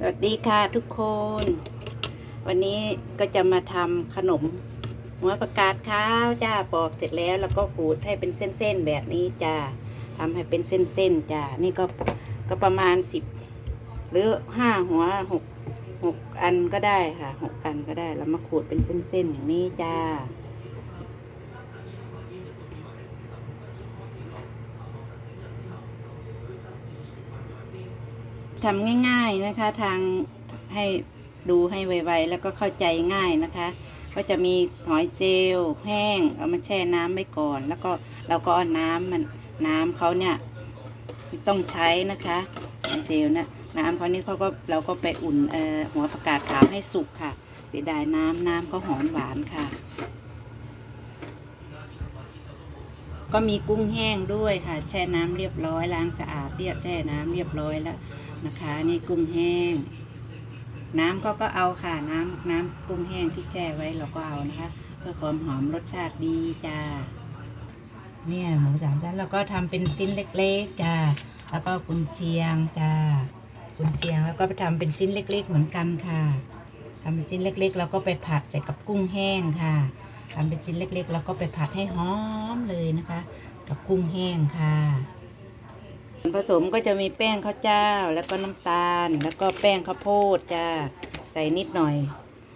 สวัสดีค่ะทุกคน วันนี้ก็จะมาทำขนม หัวประกาศขาวจ้าปอกเสร็จแล้ว แล้วก็ขูดให้เป็นเส้นๆแบบนี้จ้าทำให้เป็นเส้นๆจ้านี่ก็ก็ประมาณสิบหรือห้าหัวหกหกอันก็ได้ค่ะหกอันก็ได้แล้วมาขูดเป็นเส้นๆอย่างนี้จ้า ทำง่ายๆนะคะทางให้ดูให้ไวๆแล้วก็เข้าใจง่ายนะคะ ก็จะมีหอยเซลล์แห้งเอามาแช่น้ำไว้ก่อน แล้วก็เราก็เอาน้ำมันน้ำเขาเนี่ยต้องใช้นะคะหอยเซลล์นะน้ำเขานี่เขาก็เราก็ไปอุ่นหัวประกาศขาวให้สุกค่ะ เสียดายน้ำน้ำก็หอมหวานค่ะ ก็มีกุ้งแห้งด้วยค่ะ แช่น้ำเรียบร้อยล้างสะอาดเรียบแช่น้ำเรียบร้อยแล้วนะคะ นี่กุ้งแห้ง น้ำก็ก็เอาค่ะน้ำน้ำกุ้งแห้งที่แช่ไว้เราก็เอานะคะเพื่อความหอมรสชาติดีจ้าเนี่ยหมูสามชั้นเราก็ทำเป็นชิ้นเล็กๆจ้าแล้วก็กุนเชียงจ้ากุนเชียงแล้วก็ไปทำเป็นชิ้นเล็ก ๆ เหมือนกันค่ะทำเป็นชิ้นเล็ก ๆ แล้วก็ไปผัดใส่กับกุ้งแห้งค่ะทำเป็นชิ้นเล็ก ๆ แล้วก็ไปผัดให้หอมเลยน กับกุ้งแห้งค่ะผสมก็จะมีแป้งข้าวเจ้า แล้วก็น้ำตาล แล้วก็แป้งข้าวโพดจ้าใส่นิดหน่อย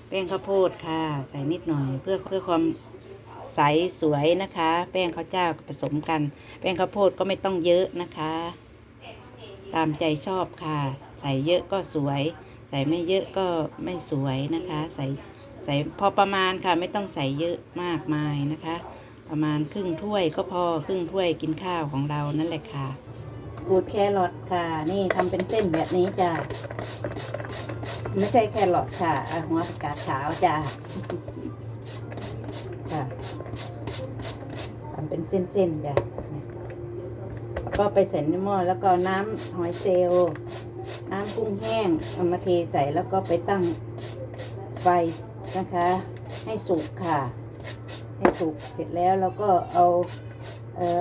แป้งข้าวโพดค่ะ ใส่นิดหน่อย เพื่อเพื่อความใสสวยนะคะ แป้งข้าวเจ้าผสมกัน แป้งข้าวโพดก็ไม่ต้องเยอะนะคะ ตามใจชอบค่ะ ใส่เยอะก็สวย ใส่ไม่เยอะก็ไม่สวยนะคะ ใส่ใส่พอประมาณค่ะ ไม่ต้องใส่เยอะมากมายนะคะ ประมาณครึ่งถ้วยก็พอครึ่งถ้วยกินข้าวของเรานั่นแหละค่ะขูดแครอทค่ะ นี่ทำเป็นเส้นแบบนี้จ้ะไม่ใช่แครอทค่ะหัวผักกาดขาวจ้ะค่ะทำเป็นเส้นๆจ้ะก็ไปใส่ในหม้อแล้วก็น้ำหอยเซลล์น้ำกุ้งแห้งเอามาเทใส่แล้วก็ไปตั้งไฟนะคะ ให้สุกค่ะ ให้สุกเสร็จแล้วเราก็เอาเออ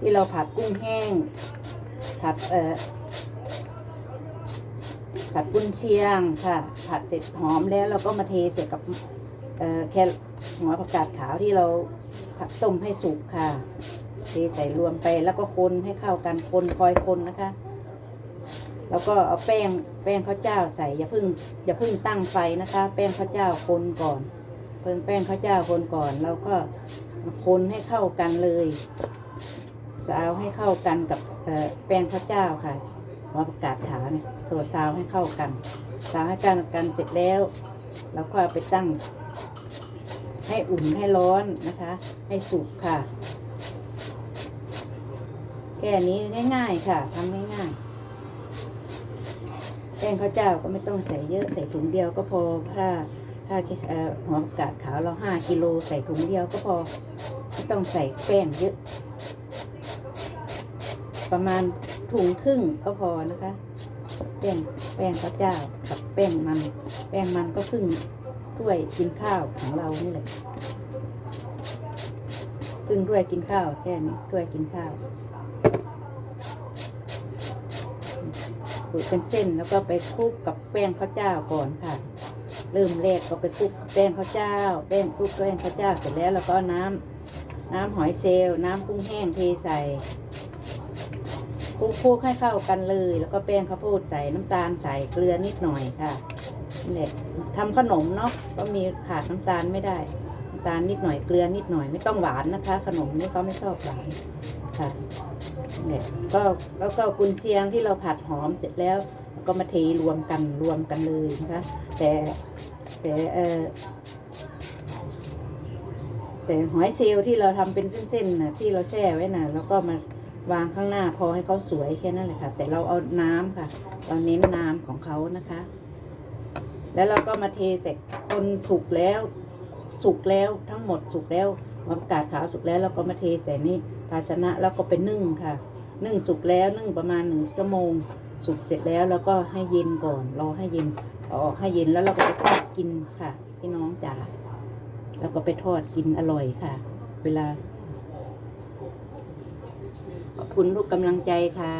ที่เราผัดกุ้งแห้ง ผัดเออผัดกุนเชียงค่ะ ผัดเสร็จหอมแล้วเราก็มาเทใส่กับเออแค่หัวผักกาดขาวที่เราผัดต้มให้สุกค่ะ เทใส่รวมไปแล้วก็คนให้เข้ากันคนคอยคนนะคะ แล้วก็เอาแป้งแป้งข้าวเจ้าใส่อย่าเพึ่งอย่าเพึ่งตั้งไฟนะคะ แป้งข้าวเจ้าคนก่อน เพิ่งแป้งข้าวเจ้าคนก่อนแล้วก็คนให้เข้ากันเลยซาวให้เข้ากันกับแป้งข้าวเจ้าค่ะหัวประกาศขาเนี่ยโซซาวให้เข้ากันซาวให้กันกันเสร็จแล้วเราก็ไปตั้ง ให้อุ่นให้ร้อนนะคะ ให้สุกค่ะ แค่นี้ง่ายๆค่ะทำง่ายๆแป้งข้าวเจ้าก็ไม่ต้องใส่เยอะใส่ถุงเดียวก็พอถ้า ถ้าเอ่อหัวประกาศขาวเราห้ากิโลใส่ถุงเดียวก็พอไม่ต้องใส่แป้งเยอะ ประมาณถุงครึ่งก็พอนะคะ แป้งแป้งข้าวเจ้ากับแป้งมัน แป้งมันก็ครึ่งถ้วยกินข้าวของเรานี่แหละครึ่งถ้วยกินข้าวแค่นี้ถ้วยกินข้าวขูดเป็นเส้นแล้วก็ไปคลุกกับแป้งข้าวเจ้าก่อนค่ะ เริ่มแรกก็ไปคลุกแป้งข้าวเจ้า แป้งคลุกแป้งข้าวเจ้าเสร็จแล้วแล้วก็เอาน้ำน้ำหอยเซลล์น้ำกุ้งแห้งเทใส่คลุกๆให้เข้ากันเลย แล้วก็แป้งข้าวโพดใส่น้ำตาลใส่เกลือนิดหน่อยค่ะนี่แหละทำขนมเนาะก็มีขาดน้ำตาลไม่ได้น้ำตาลนิดหน่อยเกลือนิดหน่อยไม่ต้องหวานนะคะ ขนมนี่เขาไม่ชอบหวานค่ะนี่แหละก็แล้วก็กุนเชียงที่เราผัดหอมเสร็จแล้ว ก็มาเทรวมกันรวมกันเลยนะคะ แต่ แต่เออแต่หอยเซลล์ที่เราทำเป็นเส้นๆนะที่เราแช่ไว้น่ะแล้วก็มาวางข้างหน้าพอให้เขาสวยแค่นั้นแหละค่ะ แต่เราเอาน้ำค่ะ เราเน้นน้ำของเขานะคะ แล้วเราก็มาเทเสร็จคนสุกแล้ว สุกแล้วทั้งหมดสุกแล้วมะกาดขาวสุกแล้วเราก็มาเทใส่นี่ภาชนะแล้วก็ไปนึ่งค่ะ นึ่งสุกแล้วนึ่งประมาณหนึ่งชั่วโมงสุกเสร็จแล้วแล้วก็ให้เย็นก่อนรอให้เย็น อาออกให้เย็นแล้วเราก็ไปทอดกินค่ะ พี่น้องจ๋าแล้วก็ไปทอดกินอร่อยค่ะ เวลา ขอบคุณทุกกำลังใจค่ะ